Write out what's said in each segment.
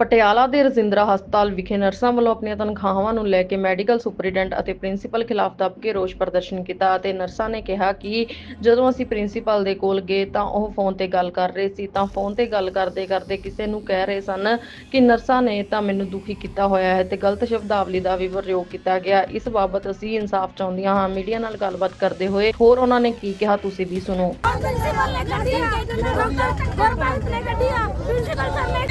ਪਟਿਆਲਾ ਦੇ ਰਜਿੰਦਰਾ ਹਸਪਤਾਲ ਵਿਖੇ ਨਰਸਾਂ ਵੱਲੋਂ ਆਪਣੀਆਂ ਤਨਖਾਹਾਂ ਨੂੰ ਲੈ ਕੇ ਮੈਡੀਕਲ ਸੁਪਰੀਡੈਂਟ ਅਤੇ ਪ੍ਰਿੰਸੀਪਲ ਖਿਲਾਫ ਦੱਬ ਕੇ ਰੋਸ ਪ੍ਰਦਰਸ਼ਨ ਕੀਤਾ ਅਤੇ ਨਰਸਾਂ ਨੇ ਕਿਹਾ ਕਿ ਜਦੋਂ ਅਸੀਂ ਪ੍ਰਿੰਸੀਪਲ ਦੇ ਕੋਲ ਗਏ ਤਾਂ ਉਹ ਫੋਨ ਤੇ ਗੱਲ ਕਰ ਰਹੇ ਸੀ ਤਾਂ ਫੋਨ ਤੇ ਗੱਲ ਕਰਦੇ ਕਰਦੇ ਕਿਸੇ ਨੂੰ ਕਹਿ ਰਹੇ ਸਨ ਕਿ ਨਰਸਾਂ ਨੇ ਤਾਂ ਮੈਨੂੰ ਦੁਖੀ ਕੀਤਾ ਹੋਇਆ ਹੈ ਤੇ ਗਲਤ ਸ਼ਬਦਾਵਲੀ ਦਾ ਵੀ ਪ੍ਰਯੋਗ ਕੀਤਾ ਗਿਆ। ਇਸ ਬਾਬਤ ਅਸੀਂ ਇਨਸਾਫ ਚਾਹੁੰਦੀਆਂ ਹਾਂ। ਮੀਡੀਆ ਨਾਲ ਗੱਲਬਾਤ ਕਰਦੇ ਹੋਏ ਹੋਰ ਉਹਨਾਂ ਨੇ ਕੀ ਕਿਹਾ ਤੁਸੀਂ ਵੀ ਸੁਣੋ। ਪ੍ਰਿੰਸੀਪਲ ਨੇ ਕੱਢਿਆ ਡਾਕਟਰ ਨੇ ਕੱਢਿਆ ਪ੍ਰਿੰਸੀਪਲ ਸਰ ਨੇ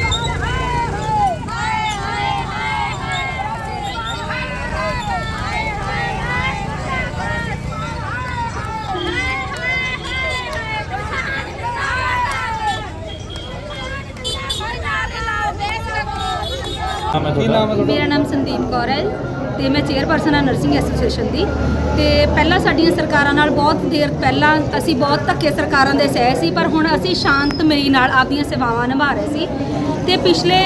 ਕੀ ਨਾਮ ਹੈ ਤੁਹਾਡਾ? ਮੇਰਾ ਨਾਮ ਸੰਦੀਪ ਕੌਰ ਹੈ ਤੇ ਮੈਂ ਚੇਅਰਪਰਸਨ ਹਾਂ ਨਰਸਿੰਗ ਐਸੋਸੀਏਸ਼ਨ ਦੀ। ਤੇ ਪਹਿਲਾਂ ਸਾਡੀਆਂ ਸਰਕਾਰਾਂ ਨਾਲ ਬਹੁਤ ਦੇਰ ਪਹਿਲਾਂ ਅਸੀਂ ਬਹੁਤ ਧੱਕੇ ਸਰਕਾਰਾਂ ਦੇ ਸਹਿ ਸੀ ਪਰ ਹੁਣ ਅਸੀਂ ਸ਼ਾਂਤਮਈ ਨਾਲ ਆਪਦੀਆਂ ਸੇਵਾਵਾਂ ਨਿਭਾ ਰਹੇ ਸੀ। ਤੇ ਪਿਛਲੇ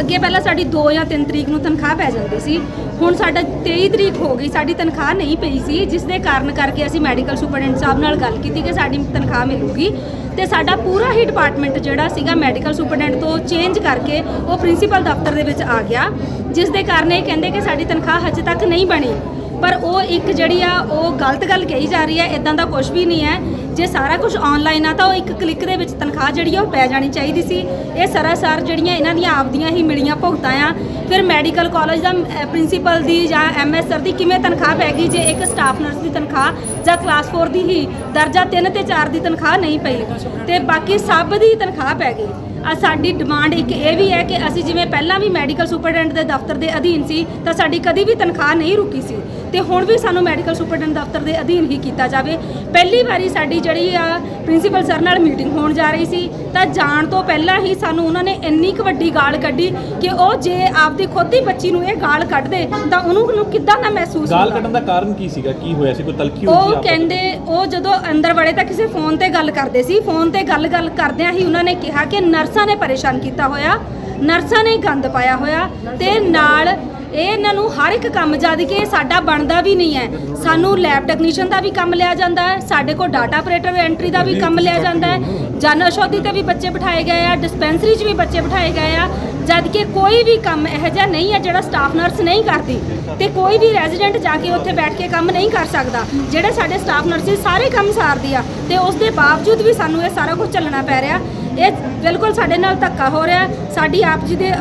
ਅੱਗੇ ਪਹਿਲਾਂ ਸਾਡੀ 2 ਜਾਂ 3 ਤਰੀਕ ਨੂੰ ਤਨਖਾਹ ਪੈ ਜਾਂਦੀ ਸੀ। ਹੁਣ ਸਾਡਾ 23 ਤਰੀਕ ਹੋ ਗਈ, ਸਾਡੀ ਤਨਖਾਹ ਨਹੀਂ ਪਈ ਸੀ, ਜਿਸ ਦੇ ਕਾਰਨ ਕਰਕੇ ਅਸੀਂ ਮੈਡੀਕਲ ਸੁਪਰਡੈਂਟ ਸਾਹਿਬ ਨਾਲ ਗੱਲ ਕੀਤੀ ਕਿ ਸਾਡੀ ਤਨਖਾਹ ਮਿਲੂਗੀ। ਤੇ ਸਾਡਾ ਪੂਰਾ ਹੀ ਡਿਪਾਰਟਮੈਂਟ ਜਿਹੜਾ ਸੀਗਾ ਮੈਡੀਕਲ ਸੁਪਰਡੈਂਟ ਤੋਂ ਚੇਂਜ ਕਰਕੇ ਉਹ ਪ੍ਰਿੰਸੀਪਲ ਦਫ਼ਤਰ ਦੇ ਵਿੱਚ ਆ ਗਿਆ, ਜਿਸ ਦੇ ਕਾਰਨ ਇਹ ਕਹਿੰਦੇ ਕਿ ਸਾਡੀ ਤਨਖਾਹ ਹਜੇ ਤੱਕ ਨਹੀਂ ਬਣੀ। ਪਰ ਉਹ ਇੱਕ ਜਿਹੜੀ ਆ, ਉਹ ਗਲਤ ਗੱਲ ਕਹੀ ਜਾ ਰਹੀ ਹੈ ਇਦਾਂ ਦਾ ਕੁਝ ਵੀ ਨਹੀਂ ਹੈ। ਜੇ ਸਾਰਾ ਕੁਝ ਆਨਲਾਈਨ ਆ ਤਾਂ ਉਹ ਇੱਕ ਕਲਿੱਕ ਦੇ ਵਿੱਚ ਤਨਖਾਹ ਜਿਹੜੀ ਆ ਉਹ ਪੈ ਜਾਣੀ ਚਾਹੀਦੀ ਸੀ। ਇਹ ਸਰਾਸਰ ਜਿਹੜੀਆਂ ਇਹਨਾਂ ਦੀਆਂ ਆਪਦੀਆਂ ਹੀ ਮਿਲੀਆਂ ਭੁਗਤਾਂ ਆ। ਫਿਰ ਮੈਡੀਕਲ ਕਾਲਜ ਦਾ ਪ੍ਰਿੰਸੀਪਲ ਦੀ ਜਾਂ ਐਮਐਸ ਸਰ ਦੀ ਕਿਵੇਂ ਤਨਖਾਹ ਪੈ ਗਈ ਜੇ ਇੱਕ ਸਟਾਫ ਨਰਸ ਦੀ ਤਨਖਾਹ ਜਾਂ ਕਲਾਸ 4 ਦੀ ਹੀ ਦਰਜਾ 3 ਤੇ 4 ਦੀ ਤਨਖਾਹ ਨਹੀਂ ਪਈ। ਤੇ ਬਾਕੀ ਸਭ ਦੀ ਤਨਖਾਹ ਪੈ ਗਈ। ਆ ਸਾਡੀ ਡਿਮਾਂਡ ਇੱਕ ਇਹ ਵੀ ਹੈ ਕਿ ਅਸੀਂ ਜਿਵੇਂ ਪਹਿਲਾਂ ਵੀ ਮੈਡੀਕਲ ਸੁਪਰਡੈਂਟ ਦੇ ਦਫ਼ਤਰ ਦੇ ਅਧੀਨ ਸੀ, ਤਾਂ ਸਾਡੀ ਕਦੀ ਵੀ ਤਨਖਾਹ ਨਹੀਂ ਰੁਕੀ ਸੀ। ਤੇ ਹੁਣ ਵੀ ਸਾਨੂੰ ਮੈਡੀਕਲ ਸੁਪਰਡੈਂਟ ਦਫ਼ਤਰ ਦੇ ਅਧੀਨ ਹੀ ਕੀਤਾ ਜਾਵੇ। ਪਹਿਲੀ ਵਾਰੀ ਸਾਡੀ ਜਿਹੜੀ ਆ ਪ੍ਰਿੰਸੀਪਲ ਸਰ ਨਾਲ ਮੀਟਿੰਗ ਹੋਣ ਜਾ ਰਹੀ ਸੀ ਤਾਂ ਜਾਣ ਤੋਂ ਪਹਿਲਾਂ ਹੀ ਸਾਨੂੰ ਉਹਨਾਂ ਨੇ ਇੰਨੀ ਕੁ ਵੱਡੀ ਗਾਲ ਕੱਢੀ ਕਿ ਉਹ ਜੇ ਆਪਦੀ ਖੁਦ ਦੀ ਬੱਚੀ ਨੂੰ ਇਹ ਗਾਲ ਕੱਢਦੇ ਤਾਂ ਉਹਨੂੰ ਨੂੰ ਕਿੱਦਾਂ ਦਾ ਮਹਿਸੂਸ ਗਾਲ? ਕੱਢਣ ਦਾ ਕਾਰਨ ਕੀ ਸੀਗਾ ਕੀ ਹੋਇਆ ਸੀ ਕੋਈ ਤਲਖੀ ਹੋਈ ਸੀ ਉਹ ਆਪਸ ਵਿੱਚ? ਕਹਿੰਦੇ ਉਹ ਜਦੋਂ ਅੰਦਰ ਵੜੇ ਤਾਂ ਕਿਸੇ ਫੋਨ ਤੇ ਗੱਲ ਕਰਦੇ ਸੀ ਫੋਨ ਤੇ ਗੱਲ ਗੱਲ ਕਰਦਿਆਂ ਹੀ ਉਹਨਾਂ ਨੇ ਕਿਹਾ ਕਿ ਨਰਸਾਂ ਨੇ ਪਰੇਸ਼ਾਨ ਕੀਤਾ ਹੋਇਆ ਨਰਸਾਂ ਨੇ ਗੰਦ ਪਾਇਆ ਹੋਇਆ ਤੇ ਨਾਲ ਇਹ ਇਹਨਾਂ ਨੂੰ ਹਰ ਇੱਕ ਕੰਮ ਜਦ ਕਿ ਇਹ ਸਾਡਾ ਬਣਦਾ ਵੀ ਨਹੀਂ ਹੈ। ਸਾਨੂੰ ਲੈਬ ਟੈਕਨੀਸ਼ੀਅਨ ਦਾ ਵੀ ਕੰਮ ਲਿਆ ਜਾਂਦਾ ਹੈ, ਸਾਡੇ ਕੋਲ ਡਾਟਾ ਆਪਰੇਟਰ ਐਂਟਰੀ ਦਾ ਵੀ ਕੰਮ ਲਿਆ ਜਾਂਦਾ ਹੈ, ਜਨ ਔਸ਼ਧੀ ਤੇ ਵੀ ਬੱਚੇ ਬਿਠਾਏ ਗਏ ਆ ਡਿਸਪੈਂਸਰੀ 'ਚ ਵੀ ਬੱਚੇ ਬਿਠਾਏ ਗਏ ਆ, ਜਦ ਕਿ ਕੋਈ ਵੀ ਕੰਮ ਇਹੋ ਜਿਹਾ ਨਹੀਂ ਹੈ ਜਿਹੜਾ ਸਟਾਫ ਨਰਸ ਨਹੀਂ ਕਰਦੀ ਤੇ ਕੋਈ ਵੀ ਰੈਜ਼ੀਡੈਂਟ ਜਾ ਕੇ ਉੱਥੇ ਬੈਠ ਕੇ ਕੰਮ ਨਹੀਂ ਕਰ ਸਕਦਾ। ਜਿਹੜੇ ਸਾਡੇ ਸਟਾਫ ਨਰਸਿਸ ਸਾਰੇ ਕੰਮ ਸਾਰਦੀ ਆ ਤੇ ਉਸ ਦੇ ਬਾਵਜੂਦ ਵੀ ਸਾਨੂੰ ਇਹ ਸਾਰਾ ਕੁਝ ਚੱਲਣਾ ਪੈ ਰਿਹਾ। ਇਹ ਬਿਲਕੁਲ ਸਾਡੇ ਨਾਲ ਧੱਕਾ ਹੋ ਰਿਹਾ ਸਾਡੀ ਆਪ ਜੀ ਦੇ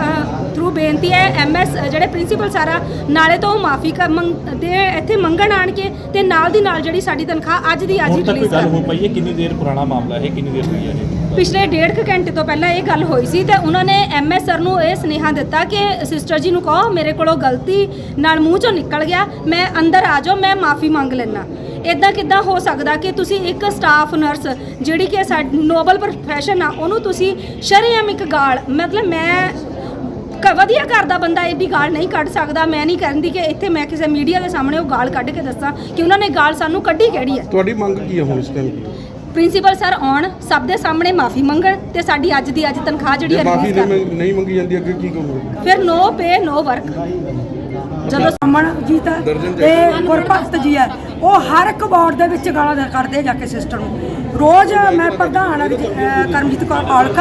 ਥਰੂ ਬੇਨਤੀ ਹੈ ਐਮਐਸ ਜਿਹੜੇ ਪ੍ਰਿੰਸੀਪਲ ਸਾਰਾ ਨਾਲੇ ਤਾਂ ਮਾਫੀ ਦੇ ਇੱਥੇ ਮੰਗਣ ਆਣ ਕੇ ਤੇ ਨਾਲ ਦੀ ਨਾਲ ਜਿਹੜੀ ਸਾਡੀ ਤਨਖਾਹ ਅੱਜ ਦੀ ਅੱਜ ਹੀ ਰਿਲੀਜ਼ ਕਰ ਹੋ ਪਈ ਹੈ ਕਿੰਨੀ ਦੇਰ ਪੁਰਾਣਾ ਮਾਮਲਾ ਹੈ ਕਿੰਨੀ ਦੇਰ ਹੋਈ ਹੈ ਇਹ ਪਿਛਲੇ ਡੇਢ ਕੁ ਘੰਟੇ ਤੋਂ ਪਹਿਲਾਂ ਇਹ ਗੱਲ ਹੋਈ ਸੀ ਤੇ ਉਹਨਾਂ ਨੇ ਐਮਐਸ ਸਰ ਨੂੰ ਇਹ ਸੁਨੇਹਾ ਦਿੱਤਾ ਕਿ ਸਿਸਟਰ ਜੀ ਨੂੰ ਕਹੋ ਮੇਰੇ ਕੋਲੋਂ ਗਲਤੀ ਨਾਲ ਮੂੰਹ ਚੋਂ ਨਿਕਲ ਗਿਆ ਮੈਂ ਅੰਦਰ ਆ ਜਾਓ ਮੈਂ ਮਾਫੀ ਮੰਗ ਲੈਣਾ ਇਦਾਂ ਕਿੱਦਾਂ ਹੋ ਸਕਦਾ ਕਿ ਤੁਸੀਂ ਇੱਕ ਸਟਾਫ ਨਰਸ ਜਿਹੜੀ ਕਿ ਸਾਡੀ ਨੋਬਲ ਪ੍ਰੋਫੈਸ਼ਨ ਆ ਉਹਨੂੰ ਤੁਸੀਂ ਸ਼ਰੇਆਮ ਇੱਕ ਗਾਲ ਮਤਲਬ ਮੈਂ ਕ- ਵਧੀਆ ਘਰ ਦਾ ਬੰਦਾ ਐਡੀ ਗਾਲ ਨਹੀਂ ਕੱਢ ਸਕਦਾ ਮੈਂ ਨਹੀਂ ਕਹਿੰਦੀ ਕਿ ਇੱਥੇ ਮੈਂ ਕਿਸੇ ਮੀਡੀਆ ਦੇ ਸਾਹਮਣੇ ਉਹ ਗਾਲ ਕੱਢ ਕੇ ਦੱਸਾਂ ਕਿ ਉਹਨਾਂ ਨੇ ਗਾਲ ਸਾਨੂੰ ਕੱਢੀ ਕਿਹੜੀ ਹੈ। ਤੁਹਾਡੀ ਮੰਗ ਕੀ ਹੈ ਹੁਣ ਇਸ ਟਾਈਮ ਪ੍ਰਿੰਸੀਪਲ ਸਰ ਆਉਣ ਸਭ ਦੇ ਸਾਹਮਣੇ ਮਾਫੀ ਮੰਗਣ ਤੇ ਸਾਡੀ ਅੱਜ ਦੀ ਅੱਜ ਤਨਖਾਹ ਜਿਹੜੀ ਜੇ ਹੈ ਮਾਫੀ release ਕਰਨ ਨਹੀਂ ਮੰਗੀ ਜਾਂਦੀ ਅੱਗੇ ਕੀ ਕਰੋਗੇ ਫਿਰ ਨੋ ਪੇ ਨੋ ਵਰਕ ਜਦੋਂ ਸਮਣ ਜੀਤ ਦਰਜਨ ਤੇ ਗੁਰਭਗਤ ਜੀ ਹੈ ਉਹ ਹਰ ਇੱਕ ਵਾਰਡ ਦੇ ਵਿੱਚ ਗਾਲਾਂ ਦੇ ਕੱਢਦੇ ਜਾ ਕੇ ਸਿਸਟਰ ਨੂੰ। ਰੋਜ਼ ਮੈਂ ਪ੍ਰਧਾਨ ਕਰਮਜੀਤ ਕੌਰ ਔਲਖ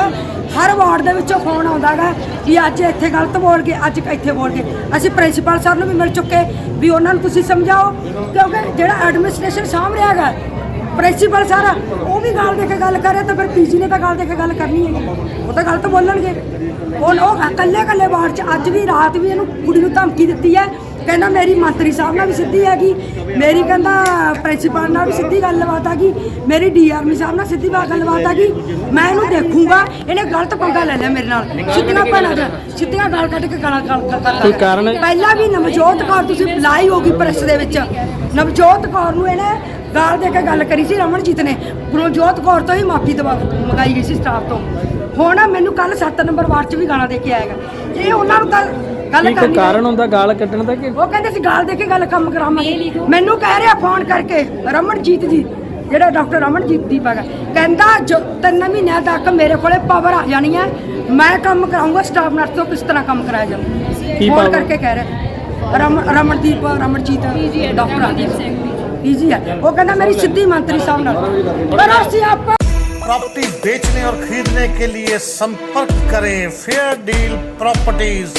ਹਰ ਵਾਰਡ ਦੇ ਵਿੱਚੋਂ ਫੋਨ ਆਉਂਦਾਗਾ ਵੀ ਅੱਜ ਇੱਥੇ ਗਲਤ ਬੋਲ ਗਏ ਅੱਜ ਇੱਥੇ ਬੋਲ ਗਏ। ਅਸੀਂ ਪ੍ਰਿੰਸੀਪਲ ਸਰ ਨੂੰ ਵੀ ਮਿਲ ਚੁੱਕੇ ਵੀ ਉਹਨਾਂ ਨੂੰ ਤੁਸੀਂ ਸਮਝਾਓ ਕਿਉਂਕਿ ਜਿਹੜਾ ਐਡਮਿਨਿਸਟ੍ਰੇਸ਼ਨ ਸਾਹਮਣੇ ਹੈਗਾ ਪ੍ਰਿੰਸੀਪਲ ਸਰ ਉਹ ਵੀ ਗੱਲ ਦੇ ਕੇ ਗੱਲ ਕਰੇ ਤਾਂ ਫਿਰ ਪੀਜੀ ਨੇ ਤਾਂ ਗੱਲ ਦੇ ਕੇ ਗੱਲ ਕਰਨੀ ਹੈ ਉਹ ਤਾਂ ਗਲਤ ਬੋਲਣਗੇ। ਉਹ ਉਹ ਇਕੱਲੇ ਇਕੱਲੇ ਵਾਰਡ 'ਚ ਅੱਜ ਵੀ ਰਾਤ ਵੀ ਇਹਨੂੰ ਕੁੜੀ ਨੂੰ ਧਮਕੀ ਦਿੱਤੀ ਹੈ। ਕਹਿੰਦਾ ਮੇਰੀ ਮੰਤਰੀ ਸਾਹਿਬ ਨਾਲ ਵੀ ਸਿੱਧੀ ਹੈਗੀ। ਮੇਰੀ ਕਹਿੰਦਾ ਪ੍ਰਿੰਸੀਪਲ ਨਾਲ ਵੀ ਸਿੱਧੀ ਗੱਲਬਾਤ ਹੈਗੀ। ਮੇਰੀ ਡੀਆਰਮੀ ਸਾਹਿਬ ਨਾਲ ਸਿੱਧੀ ਬਾਤ ਗੱਲਬਾਤ ਹੈਗੀ। ਮੈਂ ਇਹਨੂੰ ਦੇਖੂੰਗਾ। ਇਹਨੇ ਗਲਤ ਪੰਗਾ ਲੈ ਲਿਆ ਮੇਰੇ ਨਾਲ। ਸਿੱਧੀਆਂ ਭੈਣਾਂ ਦਾ ਸਿੱਧੀਆਂ ਗੱਲ ਕੱਢ ਕੇ ਗਾਲਾਂ ਗਾਲ ਕਰ ਕੋਈ ਕਾਰਨ ਪਹਿਲਾਂ ਵੀ ਨਵਜੋਤ ਕੌਰ ਤੁਸੀਂ ਬੁਲਾਈ ਹੋਗੀ ਪ੍ਰੈਸ ਦੇ ਵਿੱਚ। ਨਵਜੋਤ ਕੌਰ ਨੂੰ ਇਹਨੇ ਗਾਲ ਦੇ ਕੇ ਗੱਲ ਕਰੀ ਸੀ ਰਮਨਜੀਤ ਨੇ। ਨਵਜੋਤ ਕੌਰ ਤੋਂ ਹੀ ਮਾਫੀ ਦਵਾ ਮੰਗਾਈ ਗਈ ਸੀ ਸਟਾਫ ਤੋਂ। ਹੁਣ ਮੈਨੂੰ ਕੱਲ 7 ਨੰਬਰ ਵਾਰਡ 'ਚ ਵੀ ਗਾਲਾਂ ਦੇ ਕੇ ਆਏਗਾ ਇਹ ਉਹਨਾਂ ਨੂੰ ਤਾਂ ਗੱਲ ਕਰਨੀ ਕਾਰਨ ਹੁੰਦਾ ਗਾਲ ਕੱਢਣ ਦਾ ਕਿ? ਉਹ ਕਹਿੰਦੇ ਸੀ ਗਾਲ ਦੇ ਕੇ ਗੱਲ ਕੰਮ ਕਰਾਵਾਂਗੇ। ਮੈਨੂੰ ਕਹਿ ਰਿਹਾ ਫੋਨ ਕਰਕੇ ਰਮਨਜੀਤ ਜੀ ਜਿਹੜਾ ਡਾਕਟਰ ਰਮਨਜੀਤ ਦੀਪ ਹੈਗਾ। ਕਹਿੰਦਾ ਜੋ ਤਿੰਨ ਮਹੀਨਿਆਂ ਤੱਕ ਮੇਰੇ ਕੋਲੇ ਪਾਵਰ ਆ ਜਾਣੀ ਹੈ। ਮੈਂ ਕੰਮ ਕਰਾਉਂਗਾ ਸਟਾਫ ਨਰਸ ਤੋਂ ਕਿਸ ਤਰ੍ਹਾਂ ਕੰਮ ਕਰਾਇਆ ਜਾਊਗਾ ਕੀ ਫੋਨ? ਕਰਕੇ ਕਹਿ ਰਿਹਾ। ਰਮ ਰਮਨਦੀਪ ਰਮਨਜੀਤ ਡਾਕਟਰ ਆ ਈਜੀ ਹੈ ਉਹ ਕਹਿੰਦਾ ਮੇਰੀ ਸਿੱਧੀ ਮੰਤਰੀ ਸਾਹਿਬ ਨਾਲ ਪਰ ਅਸੀਂ ਆਪਾਂ प्रॉपर्टी बेचने और खरीदने के लिए संपर्क करें फेयर डील प्रॉपर्टीज